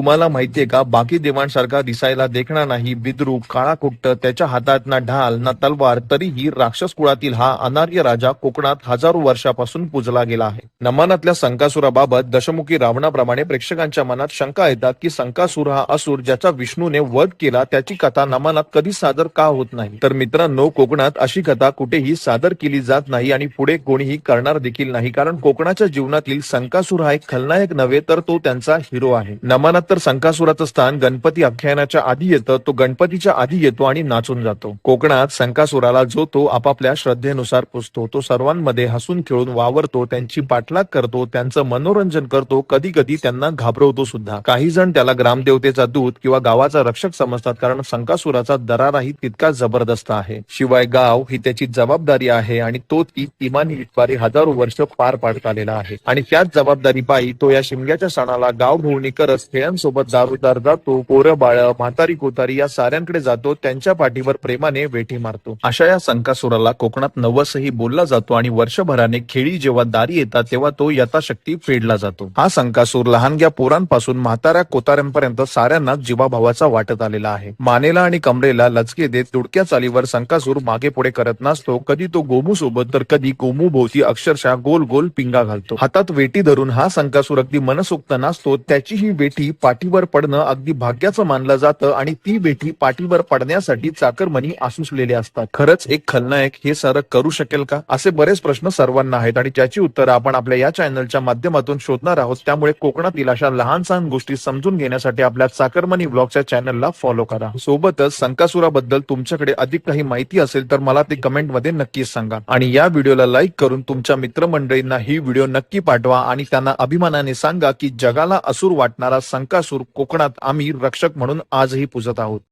तुम्हाला माहितीये का? बाकी देवांसारखा दिसायला देखणा नाही बिद्रूप काळा कुट्ट त्याच्या हातात ना ढाल ना तलवार तरीही राक्षस कुळातील हा अनार्य राजा कोकणात हजारो वर्षापासून पूजला गेला आहे. नमनातल्या संकासुराबाबत दशमुखी रावणाप्रमाणे प्रेक्षकांच्या मनात शंका येतात की संकासुर हा असुर ज्याचा विष्णूने वध केला त्याची कथा नमानात कधी सादर का होत नाही? तर मित्रांनो कोकणात अशी कथा कुठेही सादर केली जात नाही आणि पुढे कोणीही करणार देखील नाही कारण कोकणाच्या जीवनातील संकासुर हा एक खलनायक नव्हे तर तो त्यांचा हिरो आहे. नमनात तर संकासुराचं स्थान गणपती आख्यानाच्या आधी येतं तो गणपतीच्या आधी येतो आणि नाचून जातो. कोकणात संकासुराला जो तो आपापल्या श्रद्धेनुसार पुजतो तो सर्वांमध्ये हसून खेळून वावरतो त्यांची पाठलाग करतो त्यांचं मनोरंजन करतो कधी कधी त्यांना घाबरवतो सुद्धा. काही जण त्याला ग्रामदेवतेचा दूत किंवा गावाचा रक्षक समजतात कारण संकासुराचा दराराही तितका जबरदस्त आहे. शिवाय गाव ही त्याची जबाबदारी आहे आणि तो ती इमानी इतवारी हजारो वर्ष पार पाडत आलेला आहे. आणि त्याच जबाबदारी पायी तो या शिमग्याच्या सणाला गाव भोवणी करत खेळ्यांसोबत दारूदार जातो पोरं बाळ म्हातारी कोतारी या साऱ्यांकडे जातो त्यांच्या पाठीवर प्रेमाने वेठी मारतो. अशा या संकासुराला कोकणात नवसही बोलला जातो आणि वर्षभराने खेळी जेव्हा दारी येतात तेव्हा तो यथाशक्ती फेडला जातो. हा संकासूर लहानग्या पोरांपासून म्हाताऱ्या कोताऱ्यांपर्यंत साऱ्यांना जीवाभावाचा वाटत आलेला आहे. मानेला आणि कमरेला लचके देत तुडक्या चालीवर संकासूर मागे पुढे करत नसतो कधी तो गोमू सोबत तर कधी गोमू भोवती अक्षरशः गोल गोल पिंगा घालतो. हातात वेटी धरून हा संकासूर अगदी मनसोक्त नसतो त्याची ही वेटी पाठीवर पडणं अगदी भाग्याचं मानलं जातं आणि ती बेटी पाठीवर पडण्यासाठी चाकरमनी आसुसलेले असतात. खरंच एक खलनायक हे सारं करू शकेल का? असे बरेच प्रश्न सर्वांना आहेत आणि त्याची उत्तरं आपण आपल्या या चॅनलच्या माध्यमातून शोधणार आहोत. त्यामुळे कोकणातील अशा लहान सहान गोष्टी समजून घेण्यासाठी आपल्या चाकरमनी ब्लॉगच्या चॅनलला फॉलो करा. सोबतच संकासुराबद्दल तुमच्याकडे अधिक काही माहिती असेल तर मला ते कमेंटमध्ये नक्कीच सांगा. आणि या व्हिडिओला लाईक करून तुमच्या मित्रमंडळींना ही व्हिडिओ नक्की पाठवा आणि त्यांना अभिमानाने सांगा की जगाला असुर वाटणारा संक संकासूर कोकणात आम्ही रक्षक म्हणून आजही पूजत आहोत.